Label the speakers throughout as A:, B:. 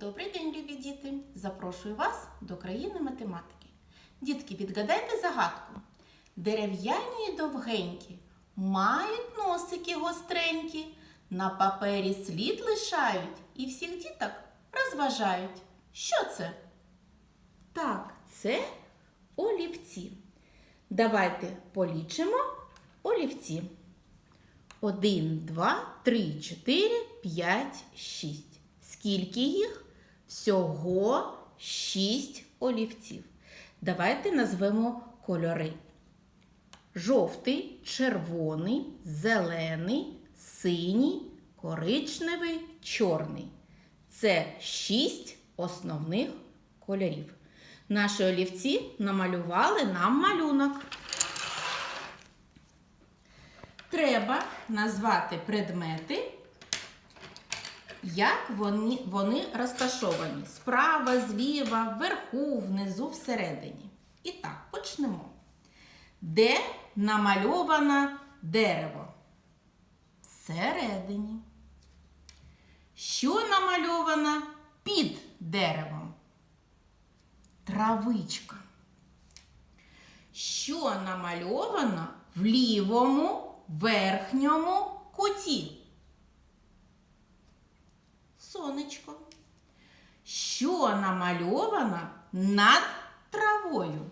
A: Добрий день, любі діти! Запрошую вас до країни математики. Дітки, відгадайте загадку. Дерев'яні і довгенькі, мають носики гостренькі, на папері слід лишають і всіх діток розважають. Що це? Так, це олівці. Давайте полічимо олівці. Один, два, три, чотири, п'ять, шість. Скільки їх? Всього шість олівців. Давайте назвемо кольори. Жовтий, червоний, зелений, синій, коричневий, чорний. Це шість основних кольорів. Наші олівці намалювали нам малюнок. Треба назвати предмети, як вони, вони розташовані. Справа, зліва, вверху, внизу, всередині. І так, почнемо. Де намальоване дерево? Всередині. Що намальовано під деревом? Травичка. Що намальовано в лівому верхньому куті? Сонечко. Що намальовано над травою?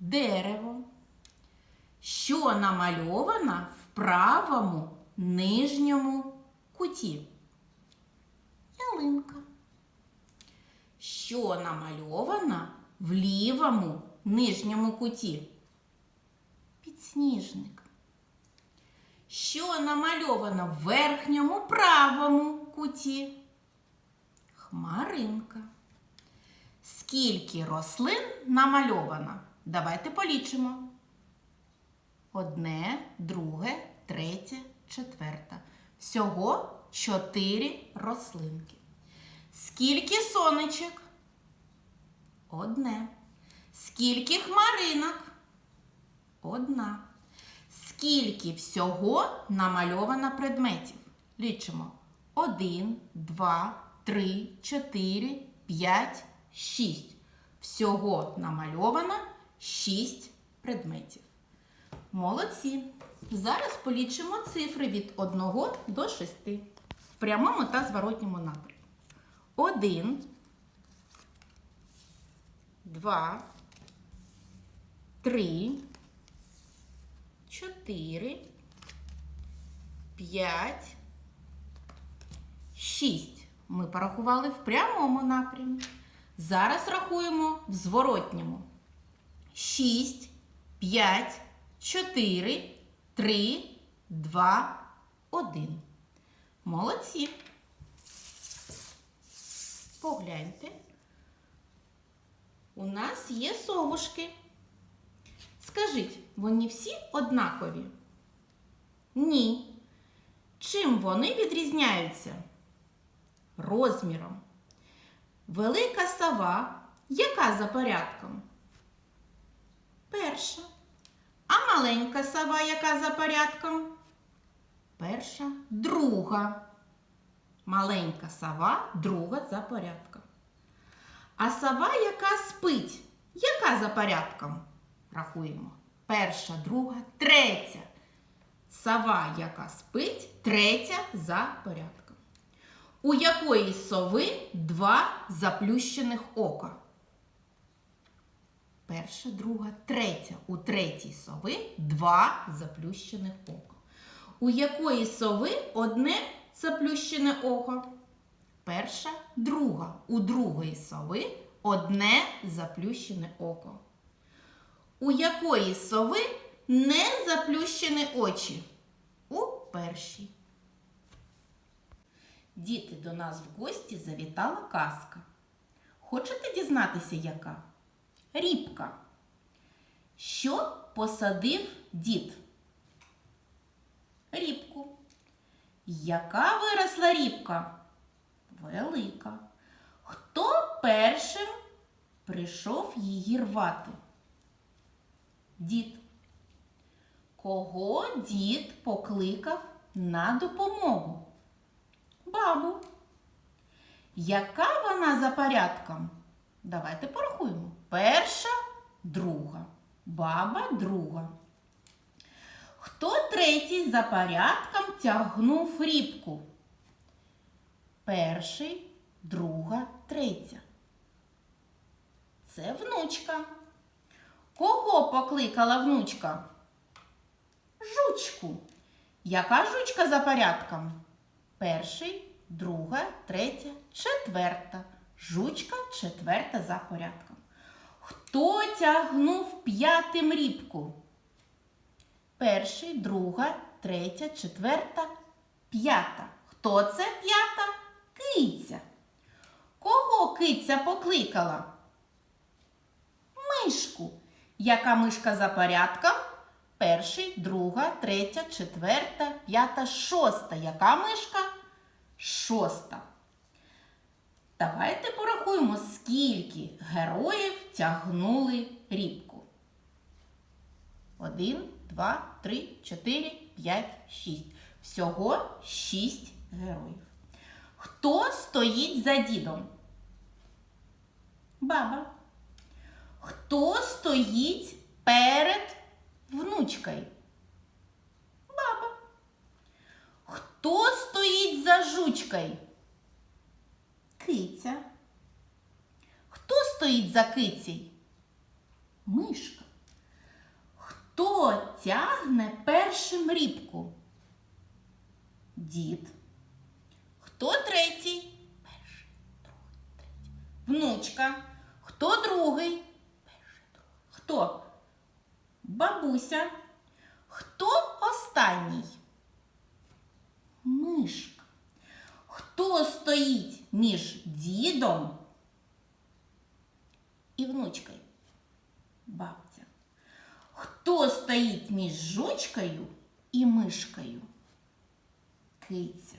A: Дерево. Що намальовано в правому нижньому куті? Ялинка. Що намальовано в лівому нижньому куті? Підсніжник. Що намальовано в верхньому правому куті? Хмаринка. Скільки рослин намальовано? Давайте полічимо. Одне, друге, третє, четверте. Всього чотири рослинки. Скільки сонечок? Одне. Скільки хмаринок? Одна. Скільки всього намальовано предметів? Лічимо. Один, два, три, чотири, п'ять, шість. Всього намальовано шість предметів. Молодці. Зараз полічимо цифри від 1 до 6 в прямому та зворотньому напрямку. Один, два, три, чотири, п'ять, шість. Ми порахували в прямому напрямі. Зараз рахуємо в зворотньому. Шість, п'ять, чотири, три, два, один. Молодці. Погляньте. У нас є совушки. Скажіть, вони всі однакові? Ні. Чим вони відрізняються? Розміром. Велика сова, яка за порядком? Перша. А маленька сова, яка за порядком? Перша, друга. Маленька сова, друга за порядком. А сова, яка спить, яка за порядком? Рахуємо. Перша, друга, третя. Сова, яка спить, третя за порядком. У якої сови два заплющених ока? Перша, друга, третя. У третій сови два заплющених ока. У якої сови одне заплющене око? Перша, друга. У другої сови одне заплющене око. У якої сови не заплющені очі? У першій. Діти до нас в гості завітала казка. Хочете дізнатися, яка? Рібка. Що посадив дід? Рібку. Яка виросла рібка? Велика. Хто першим прийшов її рвати? Дід. Кого дід покликав на допомогу? Бабу. Яка вона за порядком? Давайте порахуємо. Перша, друга. Баба друга. Хто третій за порядком тягнув рібку? Перший, друга, третя. Це внучка. Кого покликала внучка? Жучку. Яка жучка за порядком? Перший, друга, третя, четверта. Жучка четверта за порядком. Хто тягнув п'ятим рібку? Перший, друга, третя, четверта, п'ята. Хто це п'ята? Киця. Кого киця покликала? Мишку. Яка мишка за порядком? Перший, друга, третя, четверта, п'ята, шоста. Яка мишка? Шоста. Давайте порахуємо, скільки героїв тягнули рібку. Один, два, три, чотири, п'ять, шість. Всього шість героїв. Хто стоїть за дідом? Баба. Хто стоїть перед внучкою? Баба. Хто стоїть за жучкою? Киця. Хто стоїть за кицей? Мишка. Хто тягне першим рібку? Дід. Хто третій? Перший, другий, третій. Внучка. Хто другий? Хто? Бабуся. Хто останній? Мишка. Хто стоїть між дідом і внучкою? Бабця. Хто стоїть між жучкою і мишкою? Киця.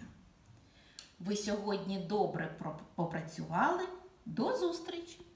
A: Ви сьогодні добре попрацювали. До зустрічі!